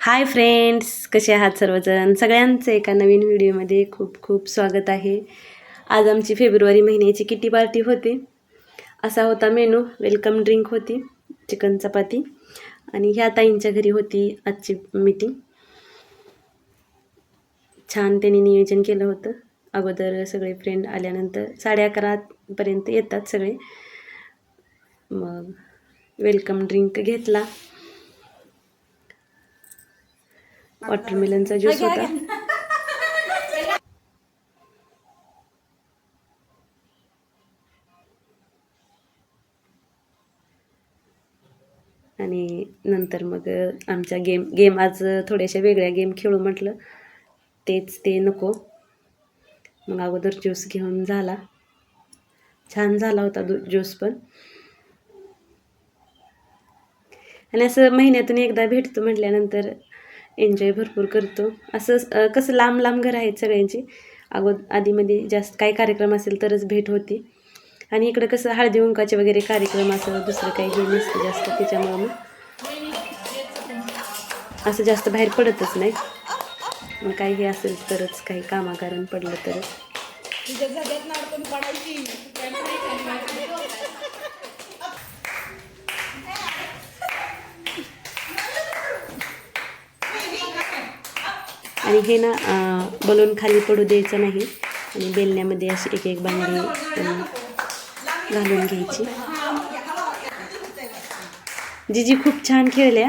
Hi friends कसे आहात सर्वजण? सगळ्यांचं एका नवीन व्हिडिओमध्ये खूप खूप स्वागत आहे. आज आमची फेब्रुवारी महिन्याची किटी पार्टी होती. असा होता मेनू वेलकम ड्रिंक होती चिकन चपाती आणि ह्या ताईंच्या घरी होती आजची मीटिंग छान त्यांनी नियोजन केलं होतं. अगोदर सगळे फ्रेंड आल्यानंतर साडे अकरापर्यंत येतात सगळे. मग वेलकम ड्रिंक घेतला. वॉटरमेलनचा ज्यूस होता. आणि नंतर मग आमच्या गेम गेम आज थोड्याशा वेगळ्या गेम खेळू म्हटलं. तेच ते नको. मग अगोदर ज्यूस घेऊन झाला. छान झाला होता ज्यूस पण. आणि असं महिन्यातून एकदा भेटतो म्हटल्यानंतर एन्जॉय भरपूर करतो. असं कसं लांब लांब घर आहेत सगळ्यांची. अगो आधीमध्ये जास्त काही कार्यक्रम असेल तरच भेट होती. आणि इकडं कसं हळदी उंकाचे वगैरे कार्यक्रम असं दुसरं काही हे नसतं जास्त त्याच्यामुळं मग. असं जास्त बाहेर पडतच नाही. मग काही हे असेल तरच काही कामाकारण पडलं तरच. आणि हे ना बलून खाली पडू द्यायचं नाही. आणि बेलण्यामध्ये अशी एक एक बांगडी घालून घ्यायची. जिजी खूप छान खेळल्या.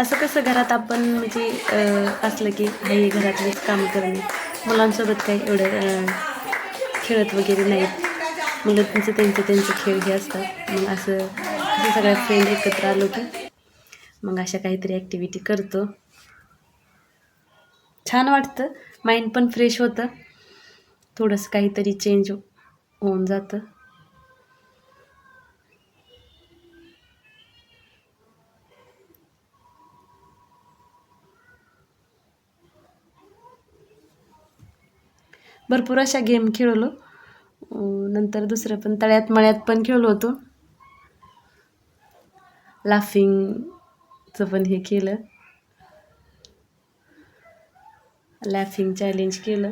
असं कसं घरात आपण म्हणजे असलं की हे घरातलेच काम करणे मुलांसोबत काही एवढं खेळत वगैरे नाहीत मुलं त्यांचं त्यांचं त्यांचं खेळ हे असतात मग असं असं सगळ्या फ्रेंड एकत्र आलो की मग अशा काहीतरी ॲक्टिव्हिटी करतो. छान वाटतं. माइंड पण फ्रेश होतं. थोडंसं काहीतरी चेंज होऊन जातं. भरपूर अशा गेम खेळलो. नंतर दुसरं पण तळ्यात मळ्यात पण खेळलो होतो. लाफिंगचं पण हे केलं. लॅफिंग चॅलेंज केलं.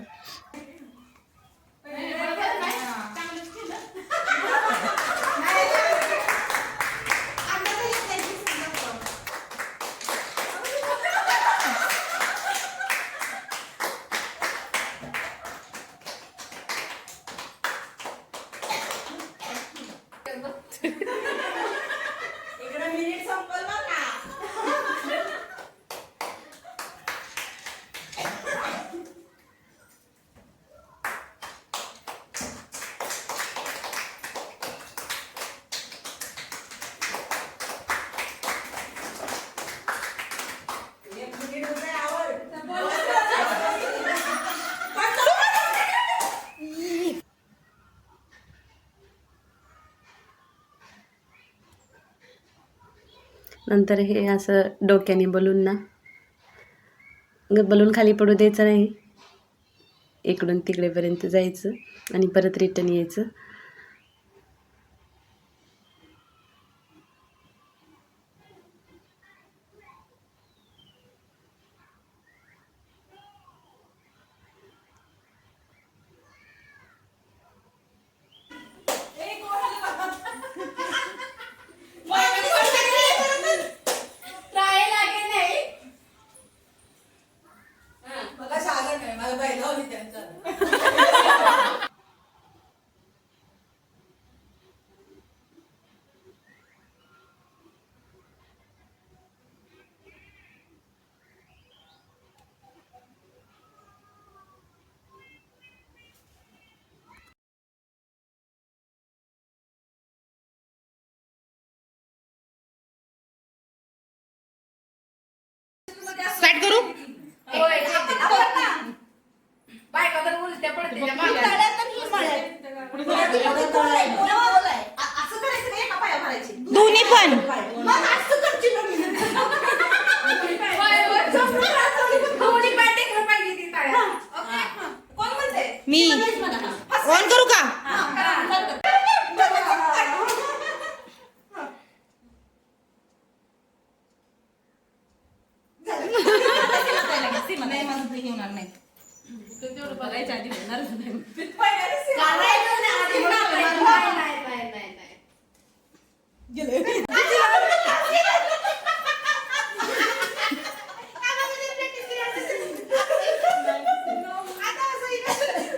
नंतर हे असं डोक्याने बलून ना. बलून खाली पडू द्यायचं नाही. इकडून तिकडेपर्यंत जायचं आणि परत रिटर्न यायचं त्या पडते त्या ही मागायला. तळ्यात आणि ही मळ्यात. एवढं तळ आहे, गोल गोल आहे. आ- असं करायचं का एका पाया भरायची? दोन्ही पण मग असं करची ना मी. पाहिजे ती. ओके? कोण म्हणते मी. मलाच म्हणा. ऑन करू का हा. कर, कर. नाही माझं ते घेणार नाही करायचं नाही, आधी करायचं. नाही, नाही, नाही, नाही, नाही. आता असं इकडे.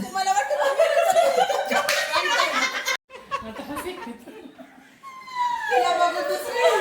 तुम्हाला वाटतं तिला बघून दुसरं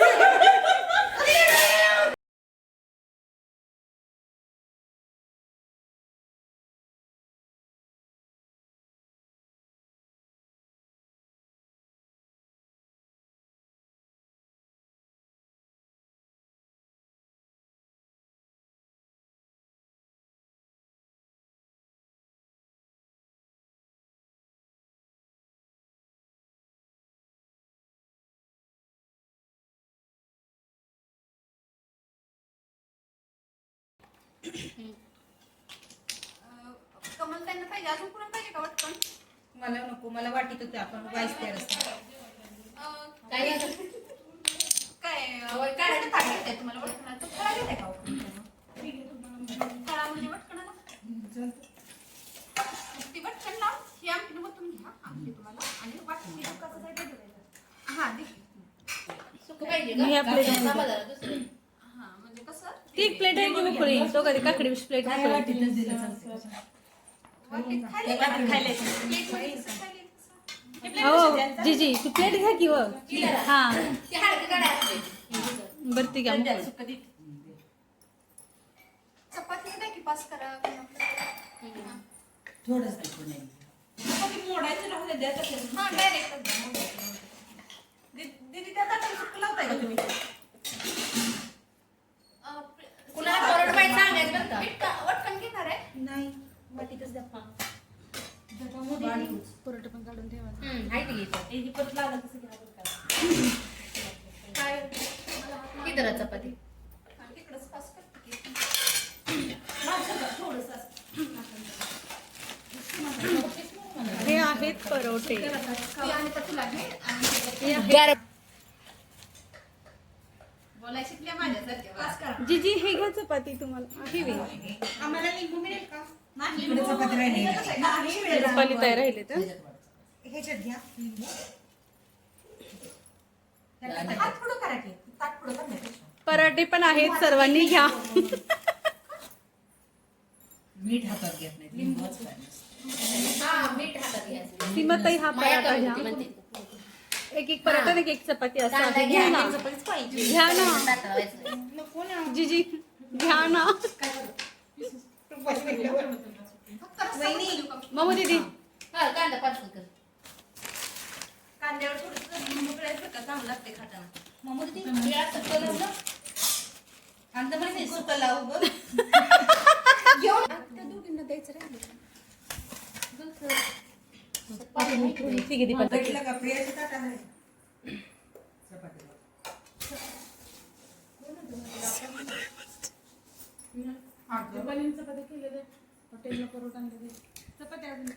कमल त्यांना पाहिजे. अजून कुणाला पाहिजे का वाटतं? मला नको. मला वाटीत होते आपण वाईस तेरस काय काय? ताट घेताय तुम्हाला वटकणाला तो फळा घेताय का हो? फळा म्हणजे वटकणाला ती वटकण लाव ही आमटी वतून घ्या. आमटी तुम्हाला. आणि वाटून घ्या कसं काय. हा दे. ती एक प्लेट आहे की मोकळी तो कधी काकडी प्लेट वरती खायला कसं? हो. जी जी. ती प्लेट घ्या की व हा. ते हाडकं काढाय असते बरं ती घ्या करा? मोडायचं द्या द्या तसं. हा डायरेक्ट दि- दीदी त्या ताटाला सुकं लावताय का तुम्ही कुणाला परत माहिती सांगायचं बरं का पीठ का- वटकन घेणार आहे नाही वाटीतच द्या परोठे पण काढून ठेवा ए, ही परत लागलं कसं घ्या बरं का. काय किती चपाती तिकडच पास करते की. माझं का थोडंसं असं. हे आहेत परोठे ती आणि तर तुला घे आणि बोलायला शिकल्या माझ्यासारख्या जी जी हे घ्या चपाती तुम्हाला. आहे चपाती राहिली. तर. पराठे. पण आहेत सर्वांनी घ्या. मीठ हातात घेत नाही. हा सीमाताई हा पराठा घ्या. एक एक पराठा आणि एक एक चपाती असं आहे. घ्या ना घ्या ना. ताटाला व्हायचं नाही. नको ना. जी जी घ्या ना? मामू दीदी. हा कांदा पार्सल कर. कांद्यावर थोडंसं लिंबू पिळायचं का? चांगलं लागते खाताना. मग मग ते मी असं बनवलं कांदा पण नाही सुकं लावू गं. त्या दोघींना द्यायचं राहिलं. भेटलं का प्रियाची ताट आहे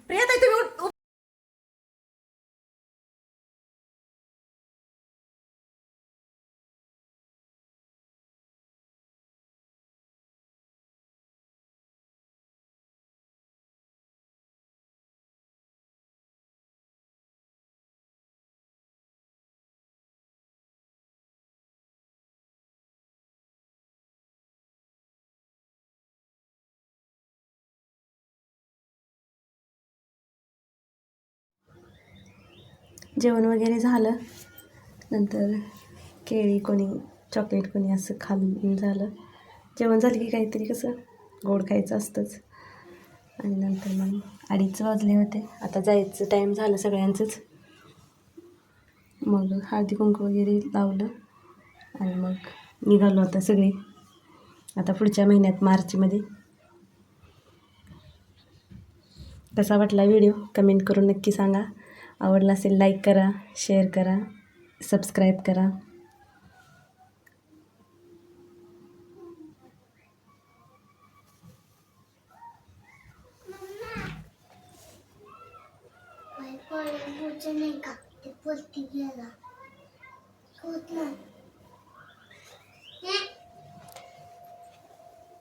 प्रिया ताई तुम्ही जेवण वगैरे झालं. नंतर केळी कोणी चॉकलेट कोणी असं खाल्लं झालं. जेवण झालं की काहीतरी कसं गोड खायचं असतंच. आणि नंतर मग अडीच वाजले होते. आता जायचं टाईम झालं सगळ्यांचंच. मग हळदी कुंकू वगैरे लावलं आणि मग निघालो आता सगळे. आता पुढच्या महिन्यात मार्चमध्ये. कसा वाटला व्हिडिओ? कमेंट करून नक्की सांगा. आवडला असेल लाईक करा शेअर करा सबस्क्राईब करा.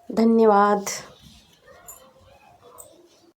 धन्यवाद.